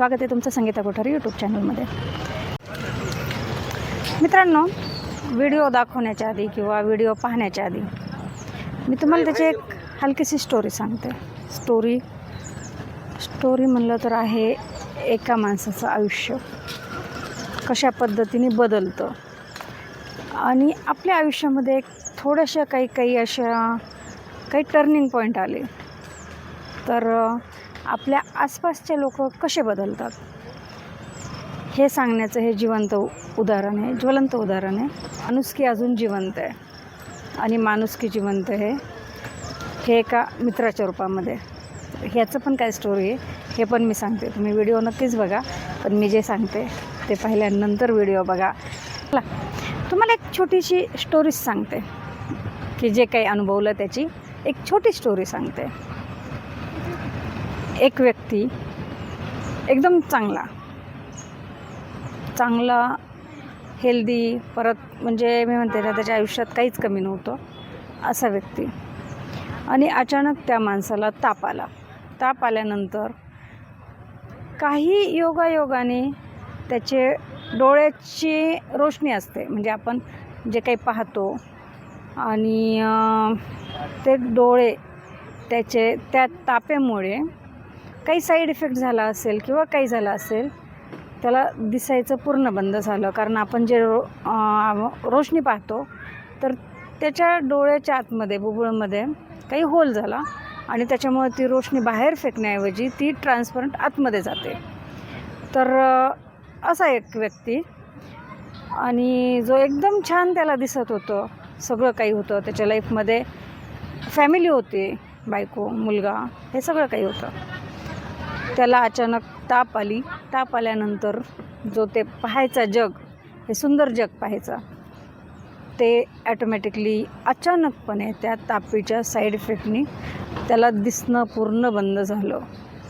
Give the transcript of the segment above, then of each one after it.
स्वागत आहे तुमचं संगीता कोठारी यूट्यूब चॅनलमध्ये मित्रांनो व्हिडिओ दाखवण्याच्या आधी किंवा व्हिडिओ पाहण्याच्या आधी मी तुम्हाला त्याची एक हलकीशी स्टोरी सांगते. स्टोरी स्टोरी म्हणलं तर आहे एका माणसाचं आयुष्य. कशा पद्धतीने बदलतं. आणि आपल्या आयुष्यामध्ये एक थोड्याशा काही काही अशा काही टर्निंग पॉईंट आले. तर आपल्या आसपासचे लोक कसे बदलतात? हे सांगण्याचं हे जिवंत उदाहरण आहे ज्वलंत उदाहरण आहे. माणुसकी अजून जिवंत आहे आणि माणुसकी जिवंत आहे हे एका मित्राच्या रूपामध्ये. ह्याचं पण काय स्टोरी आहे हे पण मी सांगते. तुम्ही व्हिडिओ नक्कीच बघा पण मी जे सांगते ते पाहिल्यानंतर व्हिडिओ बघा. तुम्हाला एक छोटीशी स्टोरीज सांगते की जे काही अनुभवलं त्याची एक छोटी स्टोरी सांगते. एक व्यक्ती एकदम चांगला. चांगला हेल्दी परत म्हणजे मी म्हणते ना त्याच्या आयुष्यात काहीच कमी नव्हतं असा व्यक्ती. आणि अचानक त्या माणसाला ताप आला. ताप आल्यानंतर काही योगायोगाने त्याचे डोळ्याची रोशनी असते. म्हणजे आपण जे काही पाहतो आणि ते डोळे त्याचे त्या तापेमुळे काही साईड इफेक्ट झाला असेल किंवा काही झालं असेल त्याला दिसायचं पूर्ण बंद झालं. कारण आपण जे रो रोशनी पाहतो तर त्याच्या डोळ्याच्या आतमध्ये बुबुळमध्ये काही होल झाला आणि त्याच्यामुळे ती रोशनी बाहेर फेकण्याऐवजी ती ट्रान्सपरंट आतमध्ये जाते. तर असा एक व्यक्ती आणि जो एकदम छान त्याला दिसत होतं सगळं काही होतं. त्याच्या लाईफमध्ये फॅमिली होती बायको मुलगा हे सगळं काही होतं. त्याला अचानक ताप आली. ताप आल्यानंतर जो ते पाहायचा जग हे सुंदर जग पाहायचा ते ॲटोमॅटिकली अचानकपणे त्या तापीच्या साईड इफेक्टनी त्याला दिसणं पूर्ण बंद झालं.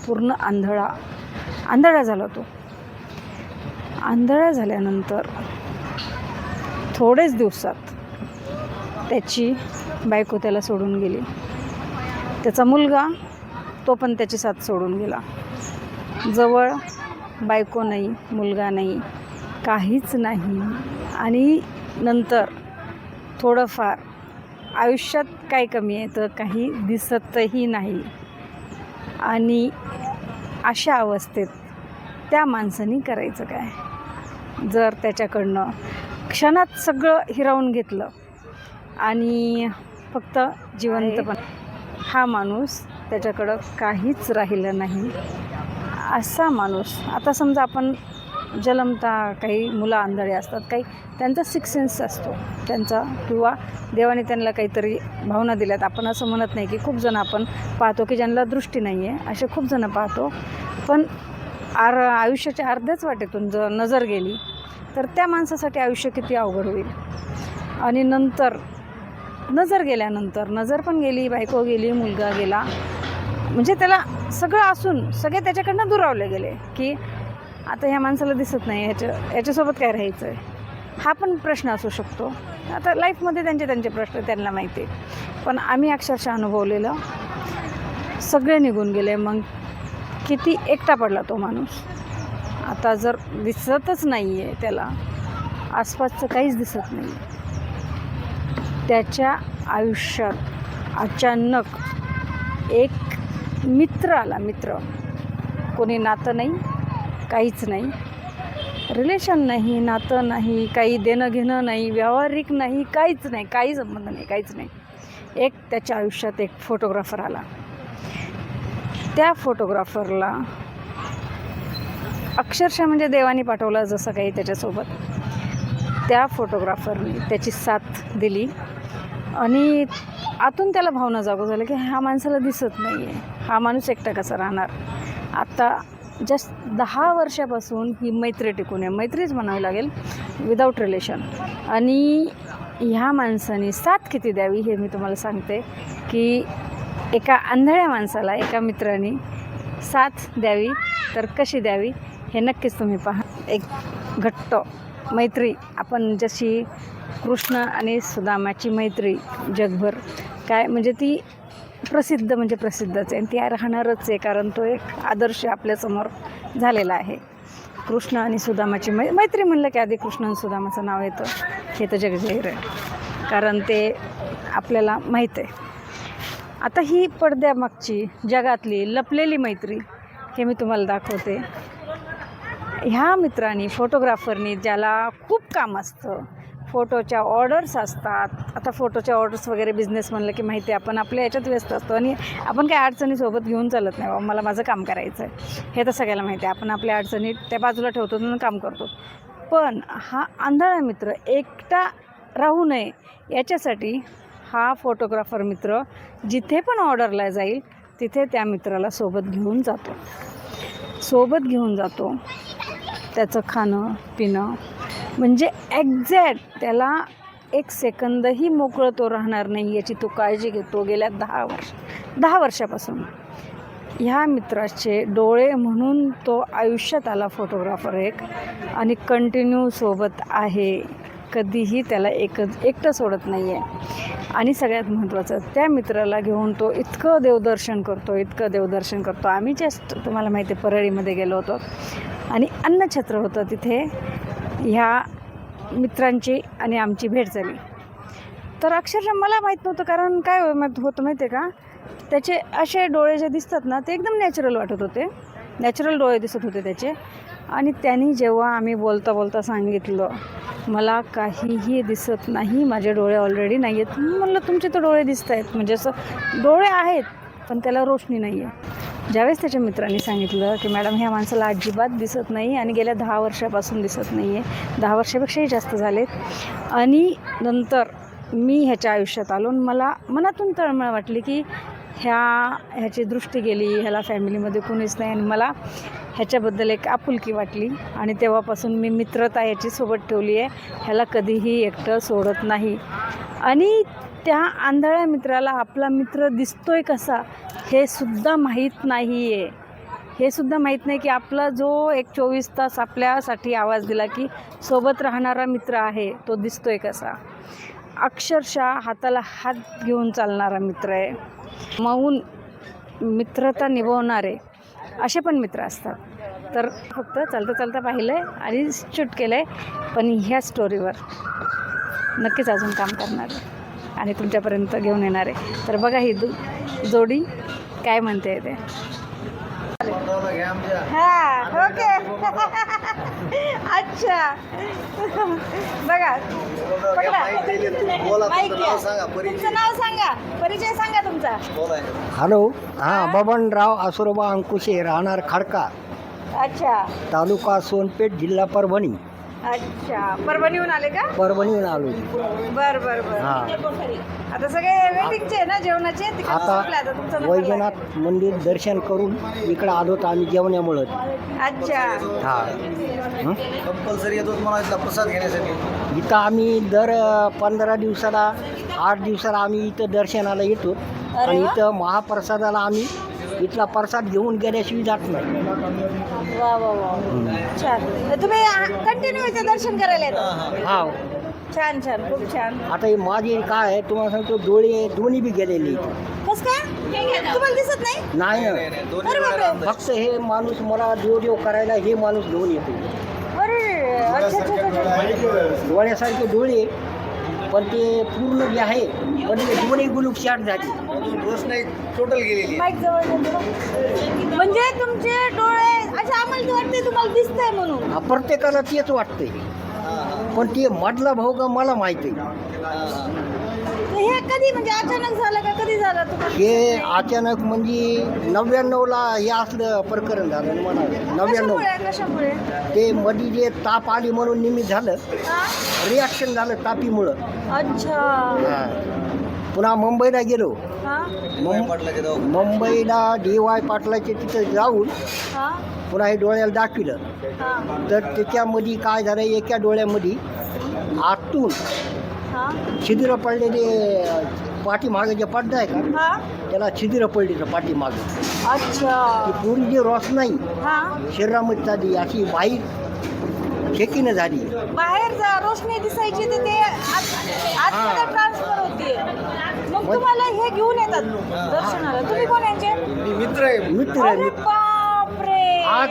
पूर्ण आंधळा आंधळा झाला तो. आंधळा झाल्यानंतर थोडेच दिवसात त्याची बायको त्याला सोडून गेली. त्याचा मुलगा तो पण त्याची साथ सोडून गेला. जवळ बायको नाही मुलगा नाही काहीच नाही. आणि नंतर थोडंफार आयुष्यात काय कमी आहे तर काही दिसतही नाही. आणि अशा अवस्थेत त्या माणसाने करायचं काय? जर त्याच्याकडनं क्षणात सगळं हिरावून घेतलं आणि फक्त जिवंतपण हा माणूस त्याच्याकडं काहीच राहिलं नाही. असा माणूस आता समजा आपण जन्मता काही मुलं आंधळे असतात काही त्यांचा सिक्स सेन्स असतो. त्यांचा किंवा देवाने त्यांना काहीतरी भावना दिल्यात. आपण असं म्हणत नाही की खूप जण आपण पाहतो की ज्यांना दृष्टी नाही आहे असे खूप जण पाहतो. पण आर आयुष्याच्या अर्ध्याच वाटेतून जर नजर गेली तर त्या माणसासाठी आयुष्य किती अवघड होईल? आणि नंतर नजर गेल्यानंतर नजर पण गेली बायको गेली मुलगा गेला म्हणजे त्याला सगळं असून सगळे त्याच्याकडनं दुरावले गेले की आता ह्या माणसाला दिसत नाही ह्याच्या ह्याच्यासोबत काय राहायचं आहे हा पण प्रश्न असू शकतो. आता लाईफमध्ये त्यांचे त्यांचे प्रश्न त्यांना माहिती पण आम्ही अक्षरशः अनुभवलेलं सगळे निघून गेले. मग किती एकटा पडला तो माणूस? आता जर दिसतच नाही आहे त्याला आसपासचं काहीच दिसत नाही त्याच्या आयुष्यात अचानक एक मित्र आला मित्र. कोणी नातं नाही काहीच नाही. रिलेशन नाही नातं नाही काही देणं घेणं नाही व्यावहारिक नाही काहीच नाही काही संबंध नाही काहीच नाही. एक त्याच्या आयुष्यात एक फोटोग्राफर आला. त्या फोटोग्राफरला अक्षरशः म्हणजे देवानी पाठवला जसं काही त्याच्यासोबत. त्या फोटोग्राफरने त्याची साथ दिली. आणि आतून त्याला भावना जागो झाल्या की ह्या माणसाला दिसत नाही आहे हा माणूस एकटा कसा राहणार? आत्ता जस्ट दहा वर्षापासून ही मैत्री टिकून आहे. मैत्रीच म्हणावी लागेल विदाऊट रिलेशन आणि ह्या माणसाने साथ किती द्यावी हे मी तुम्हाला सांगते की एका आंधळ्या माणसाला एका मित्राने साथ द्यावी तर कशी द्यावी हे नक्कीच तुम्ही पहा. एक घट्ट मैत्री आपण जशी कृष्ण आणि सुदामाची मैत्री जगभर काय म्हणजे ती प्रसिद्ध म्हणजे प्रसिद्धच आहे. आणि ती राहणारच आहे कारण तो एक आदर्श आपल्यासमोर झालेला आहे. कृष्ण आणि सुदामाची मै मैत्री म्हणलं की आधी कृष्ण आणि सुदामाचं नाव येतं. हे तर जगजाहीर आहे. कारण ते आपल्याला माहीत आहे. आता ही पडद्यामागची जगातली लपलेली मैत्री हे मी तुम्हाला दाखवते. ह्या मित्रांनी फोटोग्राफरनी ज्याला खूप काम असतं फोटोच्या ऑर्डर्स असतात. आता फोटोच्या ऑर्डर्स वगैरे बिझनेस म्हणलं की माहिती आहे आपण आपल्या याच्यात व्यस्त असतो आणि आपण काही अडचणीसोबत घेऊन चालत नाही. बाबा मला माझं काम करायचं आहे हे तर सगळ्याला माहिती आहे. आपण आपल्या अडचणी त्या बाजूला ठेवतो म्हणून काम करतो. पण हा आंधळा मित्र एकटा राहू नये याच्यासाठी हा फोटोग्राफर मित्र जिथे पण ऑर्डरला जाईल तिथे त्या मित्राला सोबत घेऊन जातो. सोबत घेऊन जातो. त्याचं खाणं पिणं म्हणजे एक्झॅक्ट त्याला एक सेकंदही मोकळं तो राहणार नाही याची तो काळजी घेतो गेल्या दहा वर्ष दहा वर्षापासून. ह्या मित्राचे डोळे म्हणून तो आयुष्यात आला फोटोग्राफर एक आणि कंटिन्यू सोबत आहे. कधीही त्याला एकच एकटं सोडत नाही आहे आणि सगळ्यात महत्त्वाचं त्या मित्राला घेऊन तो इतकं देवदर्शन करतो इतकं देवदर्शन करतो. आम्ही जस्ट तुम्हाला माहिती आहे परळीमध्ये गेलो होतो. आणि अन्नछत्र होतं तिथे. ह्या मित्रांची आणि आमची भेट झाली. तर अक्षरशः मला माहीत नव्हतं कारण काय होतं माहिती आहे का? त्याचे असे डोळे जे दिसतात ना ते एकदम नॅचरल वाटत होते. नॅचरल डोळे दिसत होते त्याचे. आणि त्यांनी जेव्हा आम्ही बोलता बोलता सांगितलं मला काहीही दिसत नाही माझे डोळे ऑलरेडी नाही आहेत म्हणलं तुमचे तर डोळे दिसत आहेत म्हणजे असं डोळे आहेत पण त्याला रोशनी नाही आहे ज्यावेळेस त्याच्या मित्रांनी सांगितलं की मॅडम ह्या माणसाला अजिबात दिसत नाही आणि गेल्या दहा वर्षापासून दिसत नाही आहे दहा वर्षापेक्षाही जास्त झालेत. आणि नंतर मी ह्याच्या आयुष्यात आलो आणि मला मनातून तळमळ वाटली की ह्या ह्याची दृष्टी गेली ह्याला फॅमिलीमध्ये कोणीच नाही आणि मला ह्याच्याबद्दल एक आपुलकी वाटली. आणि तेव्हापासून मी मित्रता ह्याची सोबत ठेवली आहे. ह्याला कधीही एकटं सोडत नाही. आणि त्या आंधळ्या मित्राला आपला मित्र दिसतोय कसा हे सुद्धा माहीत नाही आहे हे सुद्धा माहीत नाही की आपला जो एक चोवीस तास आपल्यासाठी आवाज दिला की सोबत राहणारा मित्र आहे तो दिसतोय कसा. अक्षरशः हाताला हात घेऊन चालणारा मित्र आहे. मौन मित्रता निभवणारे असे पण मित्र असतात. तर फक्त चालता चालता पाहिलं आहे आणि शूट केलं आहे पण ह्या स्टोरीवर नक्कीच अजून काम करणार आहे. आणि तुमच्यापर्यंत घेऊन येणार आहे. तर बघा ही जोडी काय म्हणते ते. हा ओके. अच्छा. बघा. तुमचं नाव सांगा. परिचय सांगा तुमचा. हॅलो. हां. बबनराव आसुरोबा अंकुशे राहणार खडका. अच्छा. तालुका सोनपेठ जिल्हा परभणी. अच्छा. परभणीहून आले का? परभणीहून आलो. बर बर बर. हा. आता सगळे वेटिंगचे आहे ना जेवणाचे? तिकडे संपले आता तुमचा वैजनाथ मंदिर दर्शन करून इकडं आलो तर आम्ही जेवण्यामुळं. अच्छा. हां. कंपल्सरी येतो तुम्हाला इथला प्रसाद घेण्यासाठी. इथं आम्ही दर पंधरा दिवसाला आठ दिवसाला आम्ही इथं दर्शनाला येतो. आणि वा. इथं महाप्रसादाला आम्ही इथला प्रसाद घेऊन गेल्याशिवाय जात नाही. वा वा वा. छान. तुम्ही कंटिन्यू इथे दर्शन करायला येतो? हा छान छान. खूप छान. आता हे माझे काय आहे तुम्हाला सांगतो डोळे दोन्ही बी गेलेले इथं. कस काय? तुम्हाला दिसत नाही? नाही. ना अरे बापरे. फक्त हे माणूस मला देव देव करायला हे माणूस घेऊन येतो. अरे अच्छा अच्छा अच्छा, अच्छा डोळ्यासारखे डोळे. पण ते पूर्ण जे आहे पण ते दोन्ही गुलूक शाट झाले अजून रोषणाई टोटल गेलेली आहे. माईक जवळ घ्या थोडं. म्हणजे तुमचे डोळे अच्छा आम्हाला वाटते तुम्हाला दिसतंय म्हणून हा, प्रत्येकाला तेच वाटतंय हा, पण ते मधला भाऊ का मला माहिती आहे हा, हा. हे कधी म्हणजे अचानक झालं का कधी झालं तुम्हाला? हे अचानक म्हणजे नव्याण्णवला हे असलं प्रकरण झालं मला नव्याण्णव. कशामुळे कशामुळे? ते मध्ये जे ताप आली म्हणून निमित्त झालं. हा? रिॲक्शन झालं तापीमुळं. अच्छा. हा. पुन्हा मुंबईला गेलो. हा? मुं-. मुंबईला डी वाय पाटलाचे तिथं जाऊन हा? पुन्हा हे डोळ्याला दाखविलं. हा. तर त्याच्यामध्ये काय झालं एका डोळ्यामध्ये आतून छिद्र पडलेले पाठीमागे जे पडदा आहे का हा. त्याला छिद्र पडलेलं पाठीमागे. अच्छा. ती पुरी जी रोषणाई हा. शरीरामध्ये झाली अशी बाहेर शेकीनं झाली. बाहेर जा रोशनी दिसायची तर ते आत- आतमध्ये ट्रान्सफर होतीये. मग तुम्हाला हे घेऊन येतात दर्शनाला. तुम्ही कोण यांचे? मी मित्र आहे. मित्र आहे अरे मित्र. बापरे. आज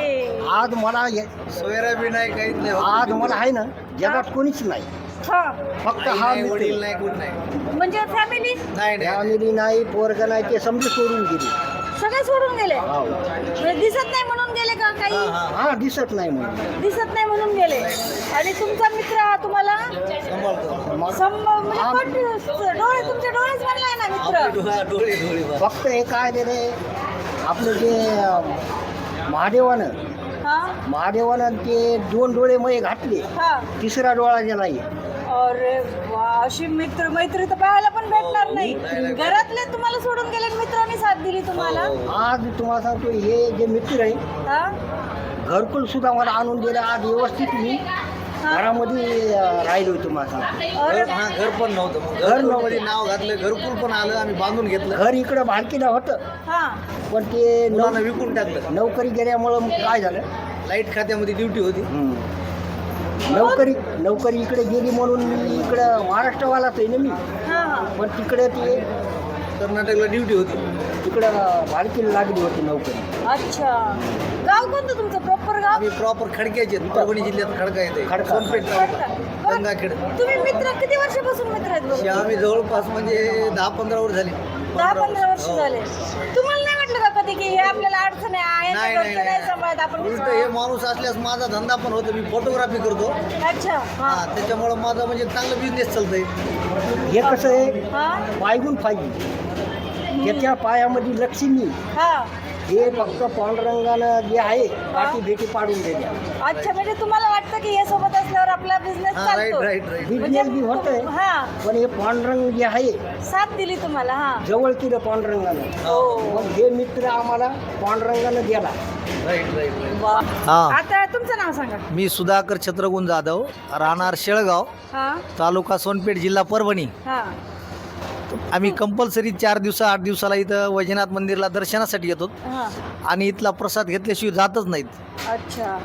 आज मला हे- सोयरा बी नाही काहीच नाही आज मला आहे ना जगात कोणीच नाही. हा. फक्त हा नाही, मित्र. वडील नाही नाही. म्हणजे फॅमिली नाही नाही. फॅमिली नाही पोरग नाही ते समजे सोडून गेली. सगळे सोडून गेले? हो. म्हणजे दिसत नाही म्हणून गेले का काही? हा हा. हा दिसत नाही म्हणून. दिसत नाही म्हणून गेले. आणि तुमचा मित्र हा तुम्हाला? सांभाळतो. मग? सम म्हणजे हा. डोळे तुमचे डोळेच बनलाय ना मित्र? आपले डोळे डोळे डोळे बा. फक्त हे काय ते रे? आपलं जे अं, महादेवानं हा. महादेवानं ते दोन डोळे मध्ये घातले. हा. तिसरा डोळा जे नाही अरे वा अशी मित्र मैत्री तर पाहायला पण भेटणार नाही. घरातले तुम्हाला सोडून गेले आणि मित्रांनी साथ दिली तुम्हाला? आज तुम्हाला सांगतो हे जे मित्र आहे हा? घरकुल सुद्धा मला आणून दिलं आज व्यवस्थित मी घरामध्ये अं, राहिलो तुम्हाला सांगतो. अरे घर- हा घर पण नव्हतं. मग घर घरकुलमध्ये नाव घातलं घरकुल पण आलं आम्ही बांधून घेतलं. घर इकडं भाडकीला होतं. हा. पण ते नौ- मुलांना विकून टाकलं. नोकरी गेल्यामुळं मग काय झालं? लाइट खात्यामध्ये ड्युटी होती. नोकरी नोकरी इकडे गेली म्हणून मी इकडं महाराष्ट्रवालाच आहे ना मी. पण तिकडे ते कर्नाटकला ड्युटी होती. तिकडं भाडकीला लागली होती नोकरी. अच्छा. गाव कोणतं तुमचं? प्रॉपर गाव? आम्ही प्रॉपर खडक्याचे आहेत. परभणी जिल्ह्यात खडका येते खडका. सोनपेठ तालुका. गंगाखेड. तुम्ही मित्र किती वर्षापासून मित्र आहेत बरं? आम्ही जवळपास म्हणजे दहा पंधरा वर्ष झाली. दहा पंधरा वर्ष हो. झाले. तुम्हाला का हे आपल्याला अडचण आहे नाही यांच्या नाही घरचं नाही. सांभाळत आपण उलट हे माणूस असल्यास माझा धंदा पण होतो मी फोटोग्राफी करतो. अच्छा हा. हा त्याच्यामुळं माझा म्हणजे चांगलं बिझनेस चालतंय. हे कसं आहे? हा? पायगून पाहिजे त्याच्या पायामध्ये लक्ष्मी. हा. हे फक्त पांडुरंगानं जे आहे पाठी भेटी पाडून दिल्या अच्छा म्हणजे तुम्हाला वाटतं की हे सोबत असल्यावर आपला बिझनेस हा चालतो? राईट बिझनेस बी होतंय हा. पण हे पांडुरंग जे आहे साथ दिली तुम्हाला हा. जवळ केलं पांडुरंगानं. हो. मग हे मित्र आम्हाला पांडुरंगानं दिला. राईट राईट राईट वा. हा. आता तुमचं नाव सांगा. मी सुधाकर छत्रगुण जाधव राहणार शेळगाव हा. तालुका सोनपेठ जिल्हा परभणी. हा. आम्ही कंपल्सरी चार दिवसा आठ दिवसाला इथं वैजनाथ मंदिरला दर्शनासाठी येतो. हा. आणि इथला प्रसाद घेतल्याशिवाय जातच नाहीत. अच्छा.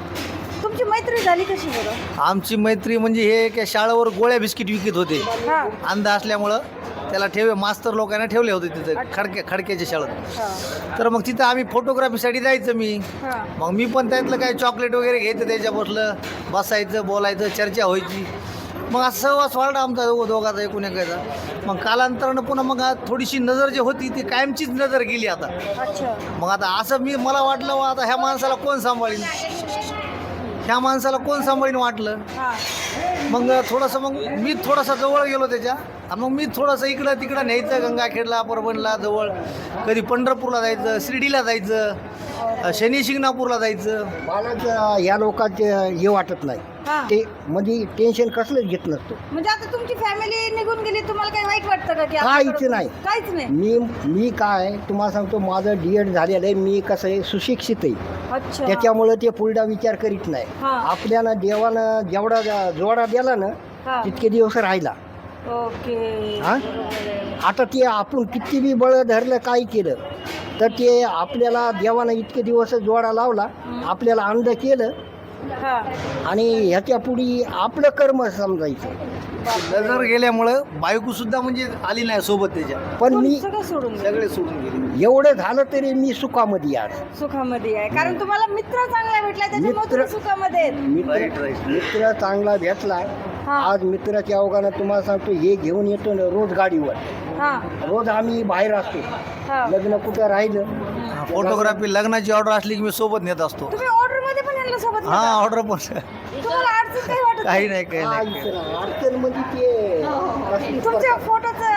तुमची मैत्री झाली कशी बरं? आमची मैत्री म्हणजे हे एका शाळेवर गोळ्या बिस्किट विकत होते. हा. अंध असल्यामुळं त्याला ठेवे मास्तर लोकांना ठेवले होते तिथं खडक्या खडक्याच्या शाळेत. हा. तर मग तिथं आम्ही फोटोग्राफीसाठी जायचं मी. हा. मग मी पण त्यातलं काय चॉकलेट वगैरे घ्यायचं त्याच्या बसलं बसायचं बोलायचं चर्चा व्हायची. मग असं सहवास वाढला आमचा दोघं दोघाचा एकूण एकाचा. मग कालांतरानं पुन्हा मग थोडीशी नजर जी होती ती कायमचीच नजर गेली आता. अच्छा. मग आता असं मी मला वाटलं वा आता ह्या माणसाला कोण सांभाळीन? ह्या माणसाला कोण सांभाळीन वाटलं? हा. मग थोडंसं मग मी थोडासा जवळ गेलो त्याच्या. आणि मग मी थोडंसं इकडं तिकडं न्यायचं गंगाखेडला परभणला जवळ. कधी पंढरपूरला जायचं शिर्डीला जायचं शनी शिंगणापूरला जायचं. मला या लोकांचे हे वाटत नाही. हा. ते म्हणजे टेन्शन कसलंच घेत नसतो. म्हणजे आता तुमची फॅमिली निघून गेली तुम्हाला काही वाईट वाटतं का की काहीच आपल्याकडे- नाही. काहीच नाही? मी मी काय तुम्हाला सांगतो माझं डी एड झालेलं आहे मी कसं आहे सुशिक्षित आहे. अच्छा. त्याच्यामुळं ते पुढला विचार करीत नाही. हा. आपल्याला देवानं जेवढा जोडा दिला ना हा. तितके दिवस राहिला. ओके. हा? आता ते आपण किती बी बळ धरलं काही केलं तर ते आपल्याला देवानं इतके दिवस जोडा लावला आपल्याला अंध केलं आणि ह्याच्या पुढे आपलं कर्म समजायचं. नजर गेल्यामुळं बायको सुद्धा म्हणजे आली नाही सोबत त्याच्या. पण मी सगळं सोडून गेलं. सगळे सोडून गेले. एवढं झालं तरी मी सुखामध्ये आज सुखामध्ये आहे. कारण तुम्हाला मित्र चांगला भेटला त्याच्यामुळे मित्र- तुम्ही सुखामध्ये आहेत. मित्र राईट राईट मित्र चांगला भेटला हा. आज मित्राच्या अवघानं तुम्हाला सांगतो हे घेऊन येतो ना रोज गाडीवर. हा. रोज आम्ही बाहेर असतो. हा. लग्न कुठं राहिलं? फोटोग्राफी लग्नाची ऑर्डर असली की मी सोबत नेत असतो. तुम्ही ऑर्डर मध्ये पण यांना सोबत हा नेता? ऑर्डर पण तुम्हाला अडचण काही वाटत काही नाही? काही नाही. अडचण म्हणजे ते असलीच तुमच्या. फोटोचं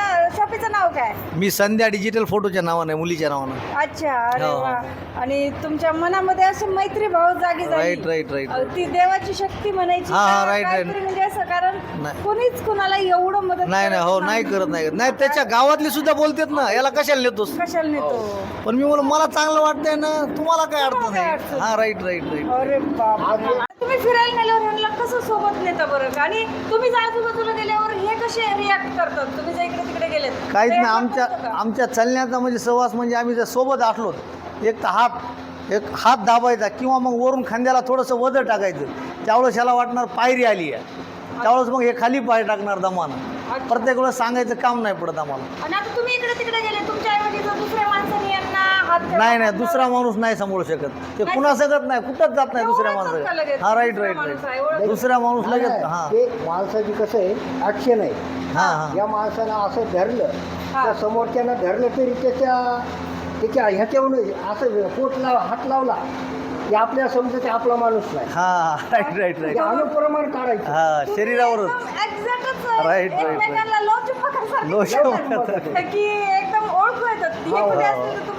शॉपीचं नाव काय? मी संध्या डिजिटल फोटोच्या नावाने मुलीच्या नावानं. अच्छा अरे हो. वा. आणि तुमच्या मनामध्ये असे मैत्री भाव जागी झाली राईट राईट राईट ती देवाची शक्ती म्हणायची हा, हा, का? right, काहीतरी right. म्हणजे असं कारण नाही. कोणीच कुणाला एवढं मदत नाही नाही हो नाही. करत नाही करत. नाही त्याच्या गावातली सुद्धा बोलतेत ना याला कशाला नेतोस कशाला नेतो? पण मी म्हणून मला चांगलं वाटतंय ना तुम्हाला काय अडचण तुम्हाला काय आहे अडचण? हा राईट राईट राईट अरे बाप तुम्ही फिरायला नेल्यावर ह्यांना कसं सोबत नेता बरं आणि तुम्ही आजूबाजूला गेल्यावर हे कसे रिॲक्ट करतात? तुम्ही जर इकडे तिकडे गेलेत काहीच नाही आमच्या का? आमच्या चालण्याचा म्हणजे सहवास म्हणजे आम्ही जर सोबत असलो एक तर हात एक हात दाबायचा किंवा मग वरून खांद्याला थोडंसं वजन टाकायचं. त्यावेळेस ह्याला वाटणार पायरी आली आहे. त्यावेळेस मग हे खाली पाय टाकणार दमानं. प्रत्येक वेळेस सांगायचं काम नाही पडत आम्हाला. आणि आता तुम्ही इकडे सांभाळले गेले तुमच्या ऐवजी जर दुसऱ्या माणसाने यांना हात नाही नाही दुसरा माणूस नाही सांभाळू शकत. ते कुणा सकत नाही कुठंच जात नाही दुसऱ्या लगेच? हा राईट दुसरा राईट माणूस आहे, राईट. दुसरा माणूस लगेच नाही, हां. ते माणसाची कसं आहे ॲक्शन आहे हां हां. या माणसानं असं धरलं हा. तर समोरच्यानं धरलं तरी त्याच्या त्याच्या ह्याच्यावरून असं पोट लाव हात लावला की आपल्याला समजतं ते आपला माणूस नाही. हां राईट राईट राईट अनुप्रमाण काढायचं. हां तुम्ही शरीरावरच. एकदम exactच Right. एकमेकांना. की एकदम ओळखू येतात. हे हो, हो. तर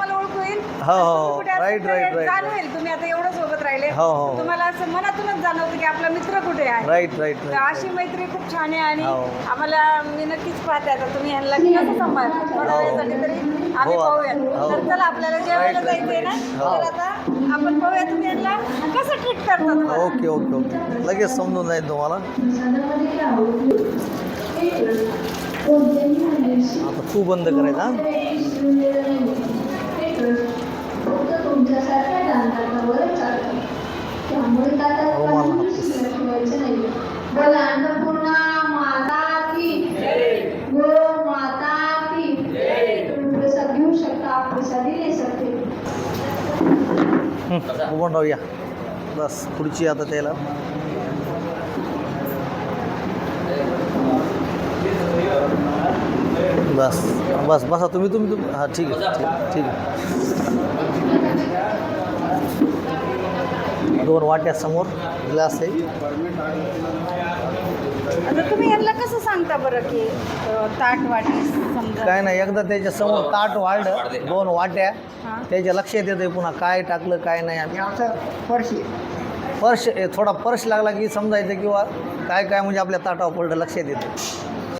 हो, हो. तुम्ही कुठे असतील Right, तर right, right, जाणवेल तुम्ही आता एवढं सोबत राहिले हो, हो. तुम्हाला असं मनातूनच जाणवतं की आपला मित्र कुठे आहे राईट राईट तर राईट अशी मैत्री खूप छान आहे आणि हो. आम्हाला मी नक्कीच पाहते आता तुम्ही यांना कसं सांभाळता थोड्या हो. वेळेसाठी तरी आम्ही हो. पाहूया हो. तर चला आपल्याला जेवायला Right, right, जायचंय ना हो. तर आता आपण पाहूया तुम्ही यांना कसं ट्रीट करतात बरं. ओके ओके ओके लगेच समजून जाईल तुम्हाला आता तू बंद करायचा हा? रुमाल हापूस. बोला अन्नपूर्णा माता की. गो माता की. तुम्ही प्रसाद घेऊ शकता प्रसाद दिले शकते हं, उभं राहूया. बस पुढची आता त्याला. बस बस बसा तुम्ही तुम्ही तुम्ही. हां ठीक आहे ठीक आहे, ठीक आहे. दोन वाट्या समोर ग्लास आहे. तुम्ही यांना कसं सांगता बरं की ताट वाटी समजा? काय नाही एकदा त्याच्यासमोर ताट वाढलं दोन वाट्या त्याच्या लक्षात येते पुन्हा काय टाकलं काय नाही. हे असं फरशी पर्श ए, थोडा पर्श लागला की समजायचं किंवा काय काय म्हणजे आपल्या ताटावर पडलं लक्षात येतं